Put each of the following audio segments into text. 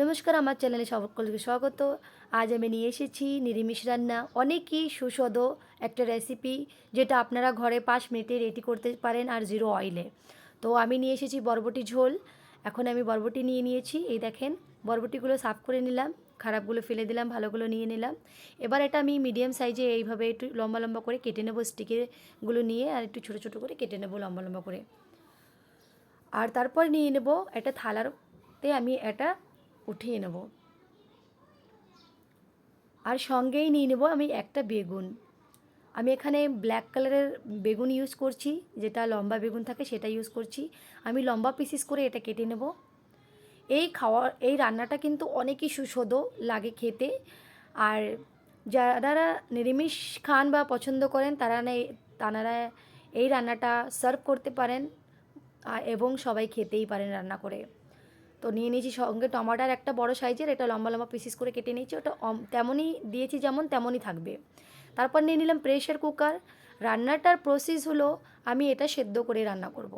নমস্কার, আমার চ্যানেলে সকলকে স্বাগত। আজ আমি নিয়ে এসেছি নিরামিষ রান্না। অনেকই সুস্বাদু একটা রেসিপি যেটা আপনারা ঘরে পাঁচ মিনিটে রেডি করতে পারেন আর জিরো অয়েলে তো আমি নিয়ে এসেছি বরবটি ঝোল। এখন আমি বরবটি নিয়ে নিয়েছি। এই দেখেন, বরবটিগুলো সাফ করে নিলাম। খারাপগুলো ফেলে দিলাম, ভালোগুলো নিয়ে নিলাম। এবার এটা আমি মিডিয়াম সাইজে এইভাবে একটু লম্বা লম্বা করে কেটে নেব স্টিকেরগুলো নিয়ে আর একটু ছোটো ছোটো করে কেটে নেব লম্বা লম্বা করে। আর তারপর নিয়ে নেব একটা থালারতে আমি এটা উঠিয়ে নেব। আর সঙ্গেই নিয়ে নেব আমি একটা বেগুন। আমি এখানে ব্ল্যাক কালারের বেগুন ইউজ করছি, যেটা লম্বা বেগুন থাকে সেটা ইউজ করছি। আমি লম্বা পিসিস করে এটা কেটে নেব। এই খাওয়া এই রান্নাটা কিন্তু অনেকই সুস্বাদু লাগে খেতে। আর যারা নিরামিষ খান বা পছন্দ করেন, তারা না তারা এই রান্নাটা সার্ভ করতে পারেন এবং সবাই খেতেই পারেন রান্না করে। তো নিয়ে নিয়েছি সঙ্গে টমাটার একটা বড় সাইজের, এটা লম্বা লম্বা পিসিস করে কেটে নিয়েছি, ওটা তেমনই দিয়েছি যেমন তেমনই থাকবে। তারপর নিয়ে নিলাম প্রেশার কুকার রান্নাটার প্রসেস হলো আমি এটা সেদ্ধ করে রান্না করব।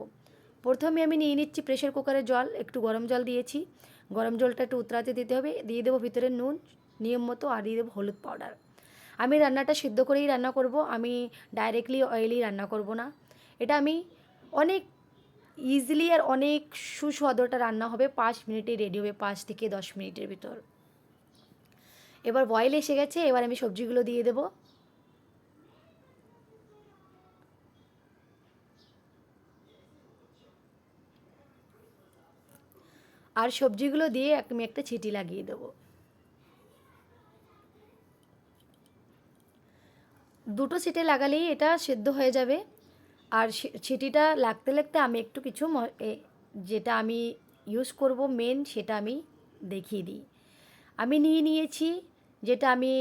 প্রথমে আমি নিয়ে নিচ্ছি প্রেশার কুকারের জল, একটু গরম জল দিয়েছি। গরম জলটা একটু উতরাতে দিতে হবে, দিয়ে দেবো ভিতরে নুন, নিয়ম মতো, আর দিয়ে দেবো হলুদ পাউডার আমি রান্নাটা সিদ্ধ করেই রান্না করব, আমি ডাইরেক্টলি অয়েলি রান্না করব না। এটা আমি অনেক ইজিলি আর অনেক সুস্বাদুটা রান্না হবে পাঁচ মিনিটে রেডি হবে পাঁচ থেকে দশ মিনিটের ভিতর। এবার বয়েল এসে গেছে, এবার আমি সবজিগুলো দিয়ে দেব। আর সবজিগুলো দিয়ে আমি একটা ছিটি লাগিয়ে দেবো। দুটো সিটে লাগালেই এটা সেদ্ধ হয়ে যাবে। আর সিটিটা লাগতে লাগতে আমি একটু কিছু যেটা আমি ইউজ করব মেন সেটা আমি দেখিয়ে দিই। আমি নিয়ে নিয়েছি, যেটা আমি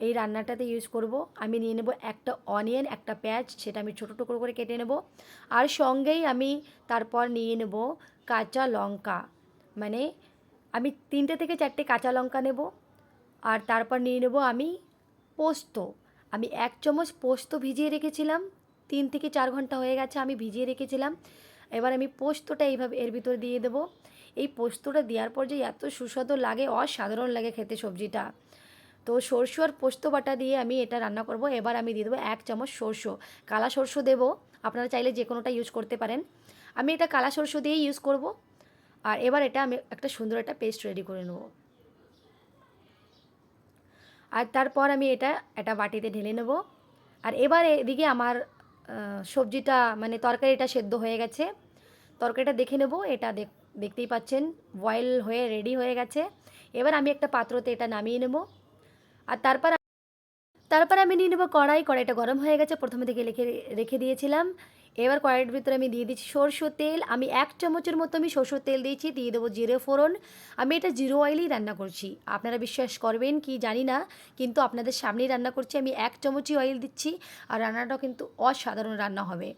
এই রান্নাটাতে ইউজ করব। আমি নিয়ে নেব একটা অনিয়ন একটা পেঁয়াজ, সেটা আমি ছোটো টুকরো করে কেটে নেব। আর সঙ্গেই আমি তারপর নিয়ে নেব কাঁচা লঙ্কা। মানে আমি তিনটে থেকে চারটে কাঁচা লঙ্কা নেব। আর তারপর নিয়ে নেব আমি পোস্ত। আমি এক চামচ পোস্ত ভিজিয়ে রেখেছিলাম। তিন থেকে চার ঘণ্টা হয়ে গেছে আমি ভিজিয়ে রেখেছিলাম। এবার আমি পোস্তটা এইভাবে এর ভিতর দিয়ে দেবো। এই পোস্তটা দেওয়ার পর যে এত সুস্বাদু লাগে, অসাধারণ লাগে খেতে সবজিটা। তো সরষে আর পোস্ত বাটা দিয়ে আমি এটা রান্না করব। এবার আমি দিয়ে দেবো এক চামচ সরষে। কালা সরষে দেবো। আপনারা চাইলে যে কোনোটা ইউজ করতে পারেন। আমি এটা কালা সরষে দিয়েই ইউজ করব। আর এবার এটা আমি একটা সুন্দর একটা পেস্ট রেডি করে নেব। আর তারপর আমি এটা একটা বাটিতে ঢেলে নেব। আর এবার এদিকে আমার সবজিটা মানে তরকারিটা সেদ্ধ হয়ে গেছে। তরকারিটা দেখে নেব, এটা দেখ, দেখতেই পাচ্ছেন বয়েল হয়ে রেডি হয়ে গেছে। এবার আমি একটা পাত্রতে এটা নামিয়ে নেব। আর তারপর তারপর আমি নিয়ে নেব কড়াই, কড়াইটা গরম হয়ে গেছে, প্রথমে থেকে রেখে রেখে দিয়েছিলাম। এবার কড়াইয়ের ভিতরে আমি দিয়ে দিচ্ছি সরষের তেল। আমি এক চামচের মতো আমি সরষের তেল দিয়েছি, দিয়ে দেবো জিরে ফোড়ন। আমি এটা জিরো অয়েলেই রান্না করছি। আপনারা বিশ্বাস করবেন কি জানি না, কিন্তু আপনাদের সামনেই রান্না করছি। আমি এক চামচই অয়েল দিচ্ছি আর রান্নাটাও কিন্তু অসাধারণ রান্না হবে।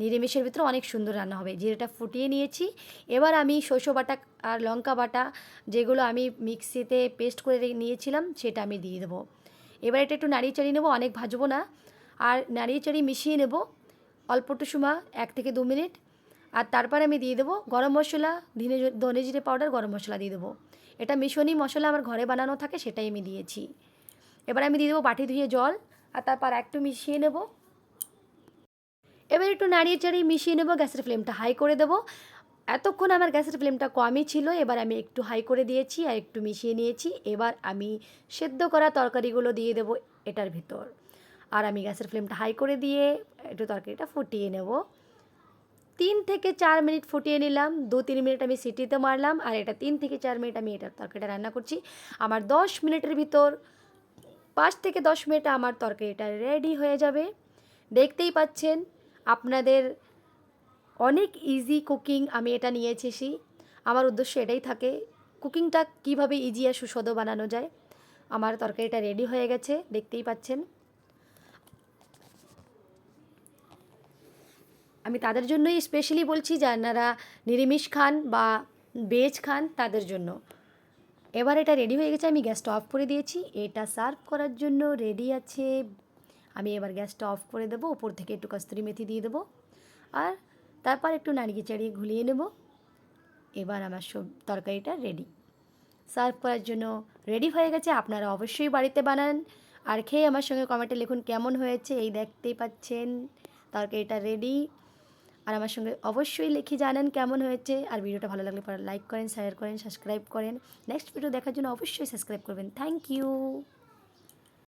নিরামিষের ভিতরে অনেক সুন্দর রান্না হবে। জিরেটা ফুটিয়ে নিয়েছি। এবার আমি শস্য বাটা আর লঙ্কা বাটা যেগুলো আমি মিক্সিতে পেস্ট করে নিয়েছিলাম, সেটা আমি দিয়ে দেবো। এবার এটা একটু নাড়িয়ে চাড়িয়ে নেব, অনেক ভাজবো না। আর নাড়িয়ে চাড়িয়ে মিশিয়ে নেব। অল্প সময়, এক থেকে দু মিনিট। আর তারপরে আমি দিয়ে দেবো গরম মশলা, ধনে ধনে জিরে পাউডার গরম মশলা দিয়ে দেবো। এটা মিশনি মশলা আমার ঘরে বানানো থাকে, সেটাই আমি দিয়েছি। এবার আমি দিয়ে দেবো বাটি ধুয়ে জল, আর তারপর একটু মিশিয়ে নেব। এবার একটু নাড়িয়ে চাড়িয়ে মিশিয়ে নেব, গ্যাসের ফ্লেমটা হাই করে দেবো। এতক্ষণ আমার গ্যাসের ফ্লেমটা কমই ছিল, এবার আমি একটু হাই করে দিয়েছি, আর একটু মিশিয়ে নিয়েছি। এবার আমি সেদ্ধ করা তরকারিগুলো দিয়ে দেবো এটার ভিতর। আর আমি গ্যাসের ফ্লেমটা হাই করে দিয়ে একটু তরকারিটা ফুটিয়ে নেব। তিন থেকে চার মিনিট ফুটিয়ে নিলাম। দু তিন মিনিট আমি সিটিতে মারলাম আর এটা তিন থেকে চার মিনিট আমি এটা তরকারিটা রান্না করছি। আমার দশ মিনিটের ভিতর পাঁচ থেকে দশ মিনিটে আমার তরকারিটা রেডি হয়ে যাবে। দেখতেই পাচ্ছেন আপনাদের অনেক ইজি কুকিং আমি এটা নিয়েছি আমার উদ্দেশ্য এটাই থাকে কুকিংটা কীভাবে ইজি আর সুস্বাদু বানানো যায়। আমার তরকারিটা রেডি হয়ে গেছে, দেখতেই পাচ্ছেন। আমি তাদের জন্যই স্পেশালি বলছি যারা নিরামিষ খান বা ভেজ খান তাদের জন্য। এবার এটা রেডি হয়ে গেছে, আমি গ্যাসটা অফ করে দিয়েছি। এটা সার্ভ করার জন্য রেডি আছে। আমি এবার গ্যাসটা অফ করে দেবো, উপর থেকে একটু কস্তুরি মেথি দিয়ে দেবো। আর তারপর একটু নাড়িয়ে চাড়িয়ে ঘুলিয়ে নেব। এবার আমার সব তরকারিটা রেডি সার্ভ করার জন্য রেডি হয়ে গেছে, আপনারা অবশ্যই বাড়িতে বানান। আর খেয়ে আমার সঙ্গে কমেন্টে লিখুন কেমন হয়েছে, এই দেখতেই পাচ্ছেন। তরকারিটা রেডি আর আমার সঙ্গে অবশ্যই লিখে জানান কেমন হয়েছে। আর ভিডিওটা ভালো লাগলে পরে লাইক করেন শেয়ার করেন সাবস্ক্রাইব করেন। নেক্সট ভিডিও দেখার জন্য অবশ্যই সাবস্ক্রাইব করবেন। Thank you